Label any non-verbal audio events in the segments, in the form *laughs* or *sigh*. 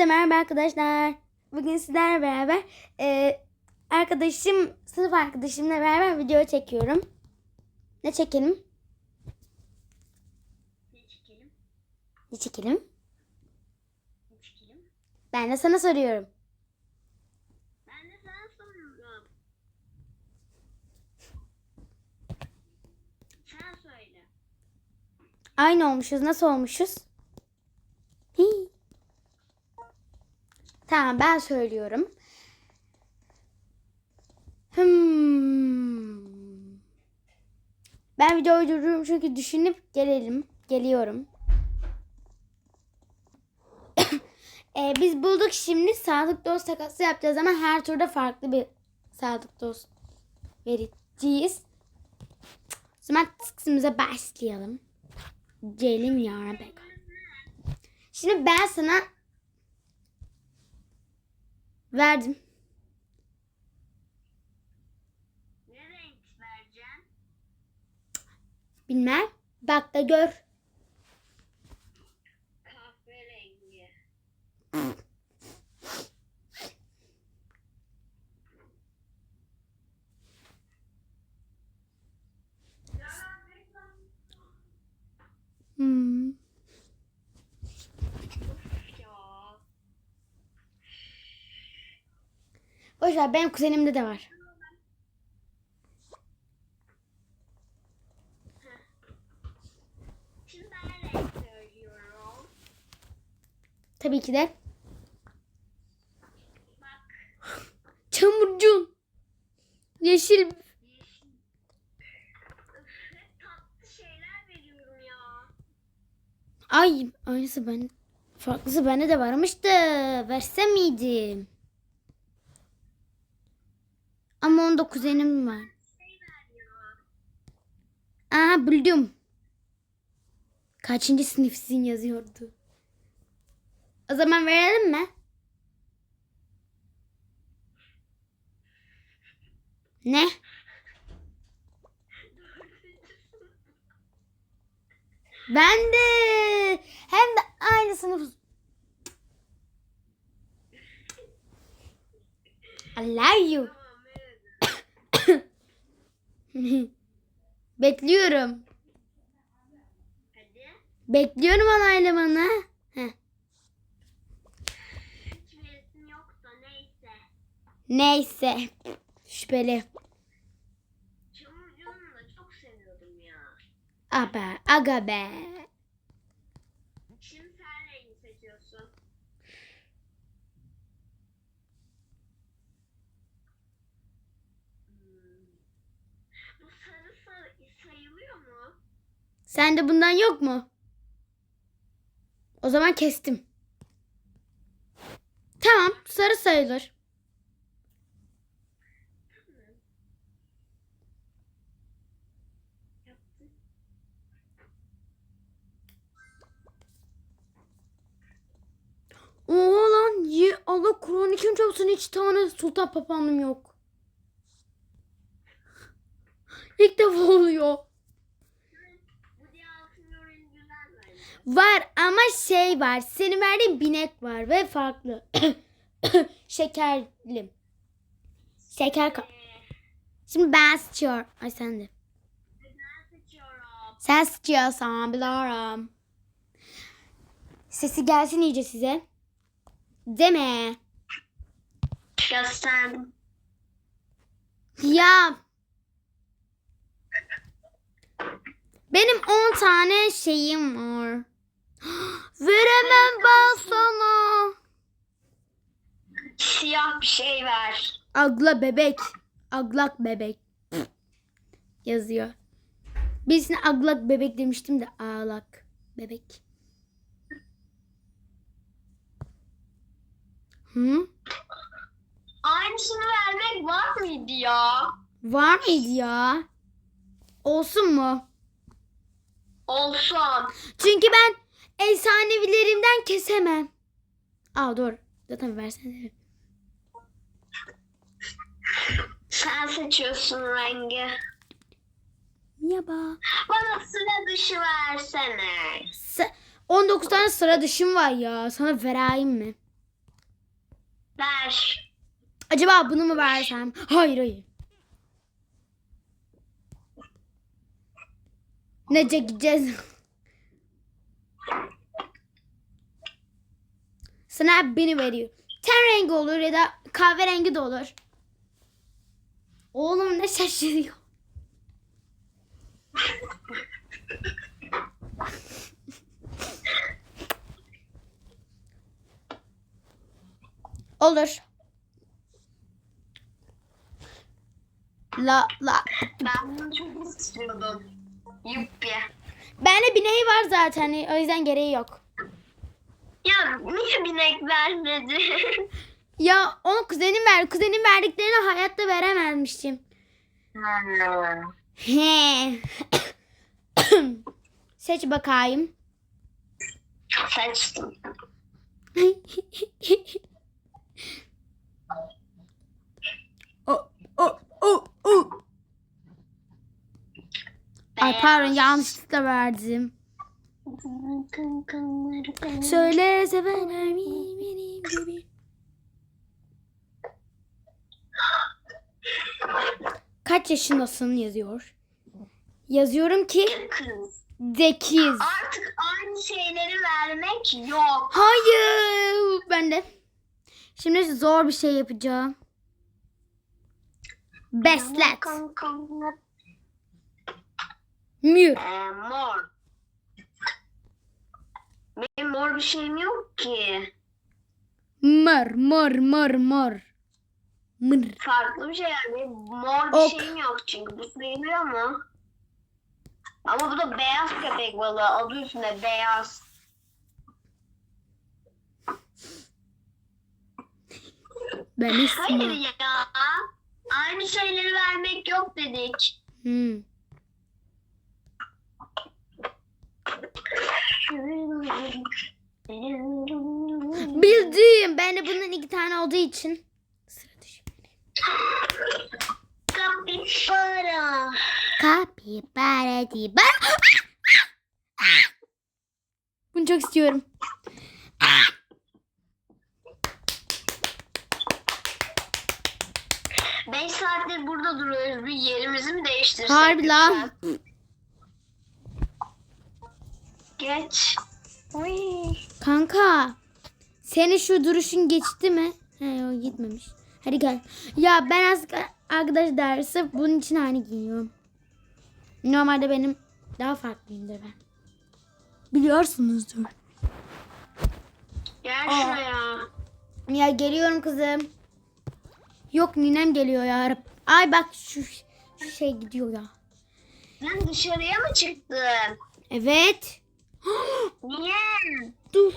Hepinize merhaba arkadaşlar. Bugün sizlerle beraber e, arkadaşım, sınıf arkadaşımla beraber video çekiyorum. Ne çekelim? Ne çekelim? Ne çekelim? Ne çekelim? Ben de sana soruyorum. Ben de sana soruyorum. Sen söyle. Aynı olmuşuz. Nasıl olmuşuz? Tamam ben söylüyorum. Hmm. Ben videoyu durdururum çünkü düşünüp gelelim. Geliyorum. *coughs* Ee, biz bulduk şimdi sağlık dost takası yapacağız ama her turda farklı bir sağlık dost vereceğiz. O zaman kısmımıza başlayalım. Ceylin Yara Beka. Şimdi ben sana verdim. Ne renk vereceksin? Bilmem. Bak da gör. Kahverengi. Hmm. Ya. Boş ver benim kuzenimde de var. Tabii ki de. *laughs* Çamurcun. Yeşil. Ay aynısı ben. Farklısı bende de varmış da versem miydim? Onda kuzenim var. Aa buldum. Kaçıncı sınıfsın yazıyordu. O zaman verelim mi? Ne? Ben de. Hem de aynı sınıf. I love you. *laughs* Bekliyorum. Hadi. Bekliyorum onaylamanı. Heh. Hiç resim yok da neyse. Neyse. Şüpheli. Çamurcuğunu da çok seviyordum ya. Aga, aga be. Şimdi sen rengi seçiyorsun. Hmm. Bu sarı sarı sayılıyor mu? Sende bundan yok mu? O zaman kestim. Tamam, sarı sayılır. Oha lan, ye Allah Kur'an kim çarpsın hiç tane sultan papağanım yok. İlk defa oluyor. Var ama şey var. Senin verdiğin binek var ve farklı. *coughs* Şekerli. Şeker ka- Ee, Şimdi ben seçiyorum. Ay sen de. Sen seçiyorsan biliyorum. Sesi gelsin iyice size. Deme. Gösterdim. Ya. Benim 10 tane şeyim var. *gasps* Veremem ben sana. Siyah bir şey ver. Agla bebek. Aglak bebek. Yazıyor. Birisine aglak bebek demiştim de ağlak bebek. Hı? Aynısını vermek var mıydı ya? Var mıydı ya? Olsun mu? Olsun. Çünkü ben efsanevilerimden kesemem. Aa doğru. Zaten versene. Sen seçiyorsun rengi. Merhaba. Bana sıra dışı versene. Se- 19 tane sıra dışım var ya. Sana vereyim mi? Ver. Acaba bunu mu versem? Hayır hayır. Nece gideceğiz? Sana beni veriyor. Ten rengi olur ya da kahverengi de olur. Oğlum ne şaşırıyor. Olur. La la. Ben bunu çok istiyordum. Yuppi. Bende bineği var zaten. O yüzden gereği yok. Ya niye binek vermedi? *laughs* Ya onu kuzenim ver. Kuzenim verdiklerini hayatta veremezmişim. He. *laughs* Seç bakayım. Seçtim. *laughs* o, o, o, o. Ay pardon yanlışlıkla verdim. Söyle severler mi benim gibi. Kaç yaşındasın yazıyor. Yazıyorum ki Kız. 8. Artık aynı şeyleri vermek yok. Hayır. Ben de. Şimdi zor bir şey yapacağım. Beslet. Mür. Ee, mor. Benim mor bir şeyim yok ki. Mor, mor, mor, mor. Mır. Farklı bir şey yani. Mor bir Ok. şeyim yok çünkü. Bu sayılıyor mu? Ama bu da beyaz köpek balığı. Adı üstünde beyaz. Ben Hayır ismi. ya. Aynı şeyleri vermek yok dedik. Hmm. Bildim. Ben de bunun iki tane olduğu için. Sıra dışı. Kapibara. Kapibara di bar. Bunu çok istiyorum. Beş saattir burada duruyoruz. Bir yerimizi mi değiştirsek? Harbi lan. Geç. Uy. Kanka. Senin şu duruşun geçti mi? He o gitmemiş. Hadi gel. Ya ben az arkadaş dersi bunun için aynı giyiniyorum. Normalde benim daha farklıyımdır ben. Biliyorsunuzdur. Gel Aa. şuraya. Ya geliyorum kızım. Yok ninem geliyor ya. Ay bak şu, şu şey gidiyor ya. Sen dışarıya mı çıktın? Evet. Niye? Dur.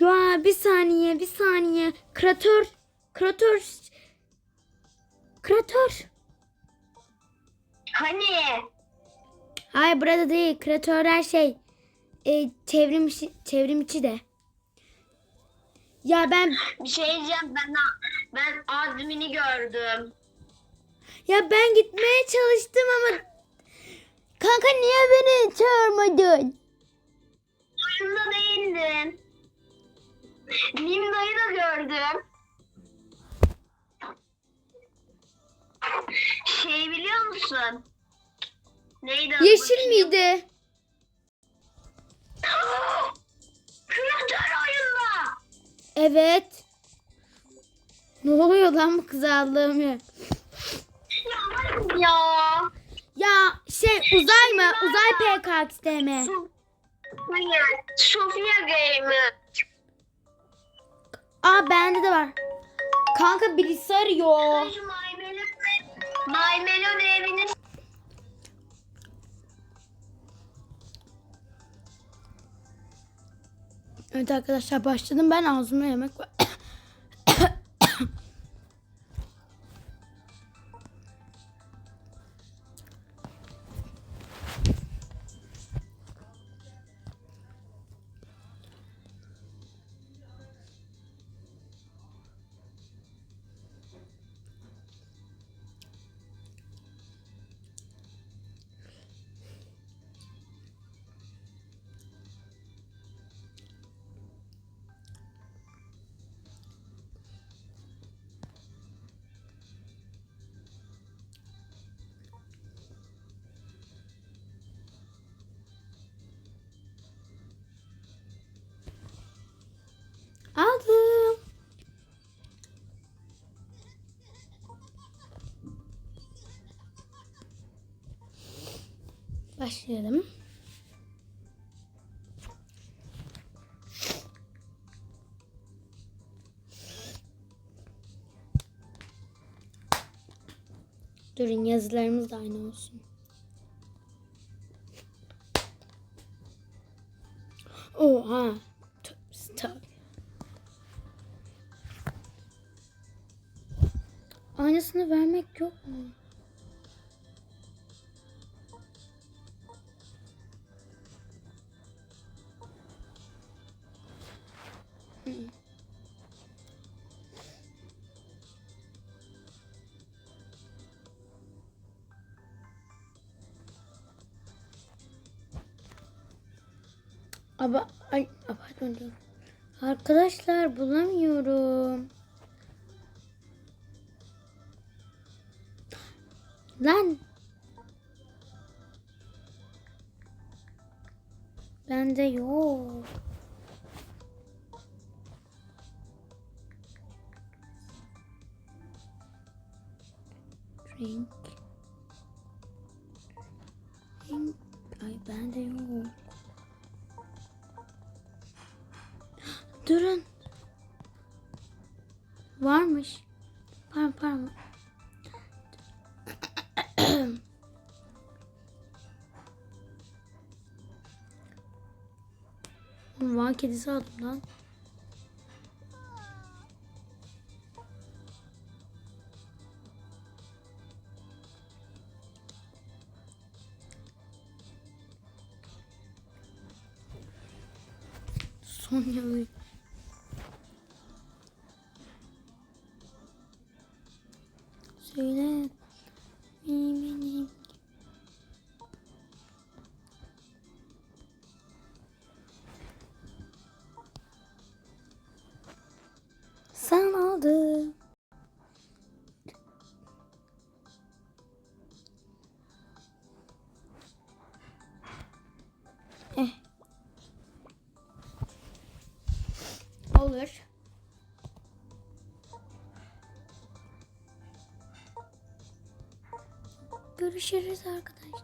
Ya bir saniye bir saniye. Kratör. Kratör. Kratör. Hani? Hayır burada değil. Kratörler şey. E, çevrim, çevrim içi de. Ya ben Bir şey diyeceğim. Ben, ben admini gördüm. ya ben gitmeye çalıştım ama kanka niye beni çağırmadın? Oyunda değildin. Nimda'yı da gördüm. Şey biliyor musun? Neydi adı Yeşil miydi? Kratör oyunda. Evet. Ne oluyor lan bu kız Allah'ım ya. Ya. Ya. Ya şey uzay mı? Uzay PKX'de Sofia. Sofia Gamer. Aa bende de var. Kanka birisi arıyor. My Melon evini Evet arkadaşlar başladım. Ben ağzımda yemek var. Başlayalım. Durun yazılarımız da aynı olsun. Oha. Tövbe. Aynısını vermek yok mu? Aba, ay, diyorum. Arkadaşlar bulamıyorum. Lan. Bende yok. Renk. Renk. Ay bende yok. Durun. Varmış. Pardon pardon. Van kedisi aldım lan. Sonya öyle. Görüşürüz arkadaşlar.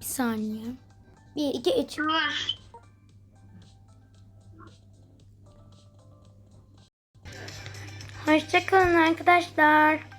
Bir saniye. Bir, iki, üç. Hoşçakalın arkadaşlar.